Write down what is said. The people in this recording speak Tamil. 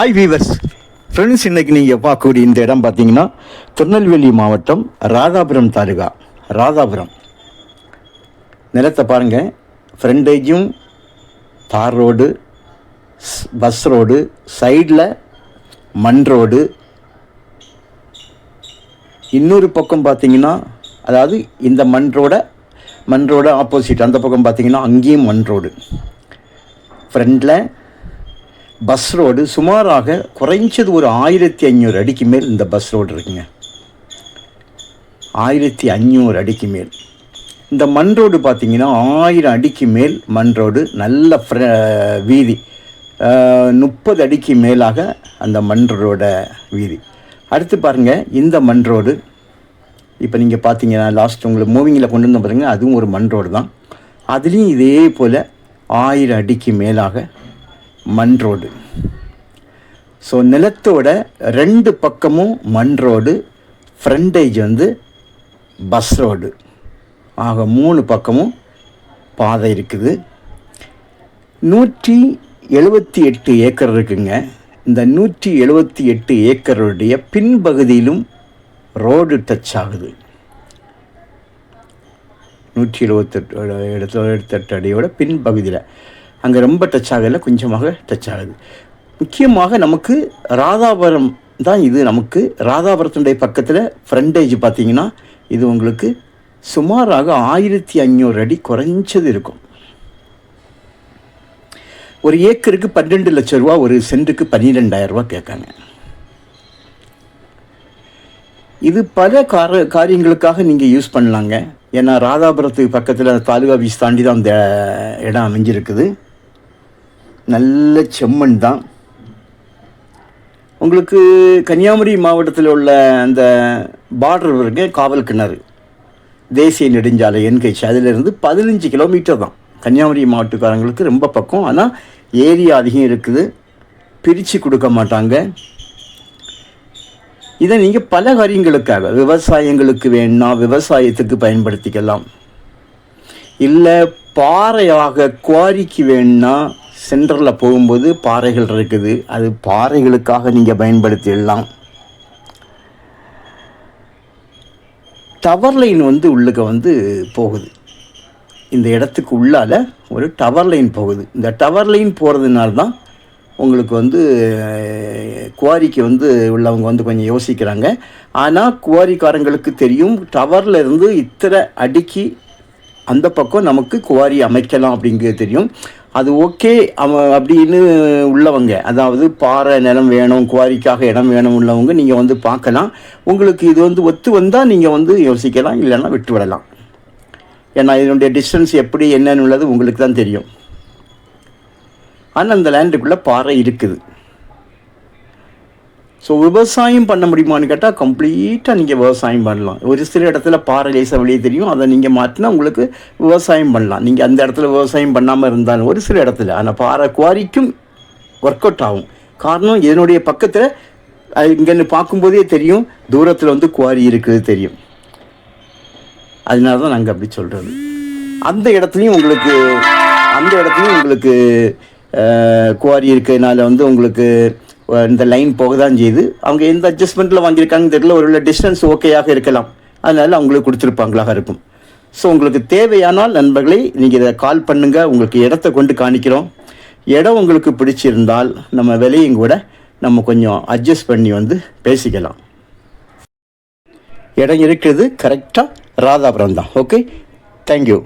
ஹாய் வீவர்ஸ் ஃப்ரெண்ட்ஸ் இன்னைக்கு நீங்கள் பார்க்கக்கூடிய இந்த இடம் பார்த்தீங்கன்னா திருநெல்வேலி மாவட்டம் ராதாபுரம் தாலுகா. ராதாபுரம். நிலத்தை பாருங்கள் ஃப்ரண்டேஜும் தார் ரோடு பஸ் ரோடு சைடில் மண் ரோடு. இன்னொரு பக்கம் பார்த்தீங்கன்னா அதாவது இந்த மண் ரோட மண் ரோட ஆப்போசிட் அந்த பக்கம் பார்த்தீங்கன்னா அங்கேயும் மண் ரோடு. ஃப்ரண்டில் பஸ் ரோடு சுமாராக குறைஞ்சது ஒரு ஆயிரத்தி ஐநூறு அடிக்கு மேல் இந்த பஸ் ரோடு இருக்குங்க. ஆயிரத்தி ஐநூறு அடிக்கு மேல். இந்த மண் ரோடு பார்த்தீங்கன்னா ஆயிரம் அடிக்கு மேல் மண் ரோடு நல்ல வீதி. முப்பது அடிக்கு மேலாக அந்த மண் ரோட வீதி. அடுத்து பாருங்கள் இந்த மண் ரோடு இப்போ நீங்கள் பார்த்தீங்கன்னா லாஸ்ட் உங்களுக்கு மூவிங்கில் கொண்டு வந்து பாருங்கள் அதுவும் ஒரு மண் ரோடு தான். அதுலேயும் இதே போல் ஆயிரம் அடிக்கு மேலாக மண் ரோடு. ஸோ நிலத்தோட ரெண்டு பக்கமும் மண் ரோடு ஃப்ரண்டேஜ் வந்து பஸ் ரோடு ஆக மூணு பக்கமும் பாதை இருக்குது. நூற்றி எழுபத்தி எட்டு ஏக்கர் இருக்குங்க. இந்த நூற்றி எழுபத்தி எட்டு ஏக்கருடைய பின்பகுதியிலும் ரோடு டச் ஆகுது. நூற்றி எழுபத்தெட்டு எழுபத்தெட்டு அடியோட பின்பகுதியில். அங்கே ரொம்ப டச் ஆகலை கொஞ்சமாக டச் ஆகுது. முக்கியமாக நமக்கு ராதாபுரம் தான் இது. நமக்கு ராதாபுரத்தினுடைய பக்கத்தில் ஃப்ரண்டேஜ் பார்த்தீங்கன்னா இது உங்களுக்கு சுமாராக ஆயிரத்தி ஐநூறு அடி குறைஞ்சது இருக்கும். ஒரு ஏக்கருக்கு பன்னெண்டு லட்ச ரூபா ஒரு சென்ட்டுக்கு பன்னிரெண்டாயிரம் ரூபா கேட்காங்க. இது பல கார காரியங்களுக்காக நீங்கள் யூஸ் பண்ணலாங்க. ஏன்னா ராதாபுரத்துக்கு பக்கத்தில் தாலுகா ஆஃபீஸ் தாண்டி தான் அந்த இடம் அமைஞ்சிருக்குது. நல்ல செம்மண் தான். உங்களுக்கு கன்னியாகுமரி மாவட்டத்தில் உள்ள அந்த பார்டர் இருக்கு காவல் கிணறு. தேசிய நெடுஞ்சாலை என்கேச் அதிலிருந்து பதினஞ்சு கிலோமீட்டர் தான். கன்னியாகுமரி மாவட்டக்காரங்களுக்கு ரொம்ப பக்கம். ஆனால் ஏரியா அதிகம் இருக்குது. பிரித்து கொடுக்க மாட்டாங்க. இதை நீங்கள் பல காரியங்களுக்காக விவசாயங்களுக்கு வேணும்னா விவசாயத்துக்கு பயன்படுத்திக்கலாம். இல்லை பாறையாக குவாரிக்கு வேணும்னா சென்டரில் போகும்போது பாறைகள் இருக்குது. அது பாறைகளுக்காக நீங்கள் பயன்படுத்திடலாம். டவர் லைன் வந்து உள்ளுக்க வந்து போகுது. இந்த இடத்துக்கு உள்ளால் ஒரு டவர் லைன் போகுது. இந்த டவர் லைன் போகிறதுனால தான் உங்களுக்கு வந்து குவாரிக்கு வந்து உள்ளவங்க வந்து கொஞ்சம் யோசிக்கிறாங்க. ஆனால் குவாரிக்காரங்களுக்கு தெரியும் டவரில் இருந்து இத்தனை அடிக்கு அந்த பக்கம் நமக்கு குவாரி அமைக்கலாம் அப்படிங்கிறது தெரியும். அது ஓகே அவன் அப்படின்னு உள்ளவங்க. அதாவது பாறை நிலம் வேணும் குவாரிக்காக இடம் வேணும் உள்ளவங்க நீங்கள் வந்து பார்க்கலாம். உங்களுக்கு இது வந்து ஒத்து வந்தால் நீங்கள் வந்து யோசிக்கலாம் இல்லைன்னா விட்டு விடலாம். ஏன்னா இதனுடைய டிஸ்டன்ஸ் எப்படி என்னன்னு உள்ளது உங்களுக்கு தான் தெரியும். ஆனால் அந்த லேண்டுக்குள்ளே பாறை இருக்குது. ஸோ விவசாயம் பண்ண முடியுமான்னு கேட்டால் கம்ப்ளீட்டாக நீங்கள் விவசாயம் பண்ணலாம். ஒரு சில இடத்துல பாறை லேசாக வெளியே தெரியும். அதை நீங்கள் மாற்றினா உங்களுக்கு விவசாயம் பண்ணலாம். நீங்கள் அந்த இடத்துல விவசாயம் பண்ணாமல் இருந்தாலும் ஒரு சில இடத்துல. ஆனால் பாறை குவாரிக்கும் ஒர்க் அவுட் ஆகும். காரணம் இதனுடைய பக்கத்தில் இங்கேன்னு பார்க்கும்போதே தெரியும். தூரத்தில் வந்து குவாரி இருக்குது தெரியும். அதனால தான் நாங்கள் அப்படி சொல்கிறது அந்த இடத்துலையும் உங்களுக்கு அந்த இடத்துலையும் உங்களுக்கு குவாரி இருக்கிறதுனால வந்து உங்களுக்கு இந்த லைன் போக தான் செய்யுது அவங்க எந்த அட்ஜஸ்ட்மெண்ட்டில் வாங்கியிருக்காங்கன்னு தெரியல. ஒரு டிஸ்டன்ஸ் ஓகேயாக இருக்கலாம். அதனால் அவங்களுக்கு கொடுத்துருப்பாங்களாக இருக்கும். ஸோ உங்களுக்கு தேவையானால் நண்பர்களே நீங்கள் இதை கால் பண்ணுங்கள் உங்களுக்கு இடத்த கொண்டு காணிக்கிறோம். இடம் உங்களுக்கு பிடிச்சிருந்தால் நம்ம விலையும் கூட நம்ம கொஞ்சம் அட்ஜஸ்ட் பண்ணி வந்து பேசிக்கலாம். இடம் இருக்கிறது கரெக்டாக ராதாபுரம் தான். Okay thank you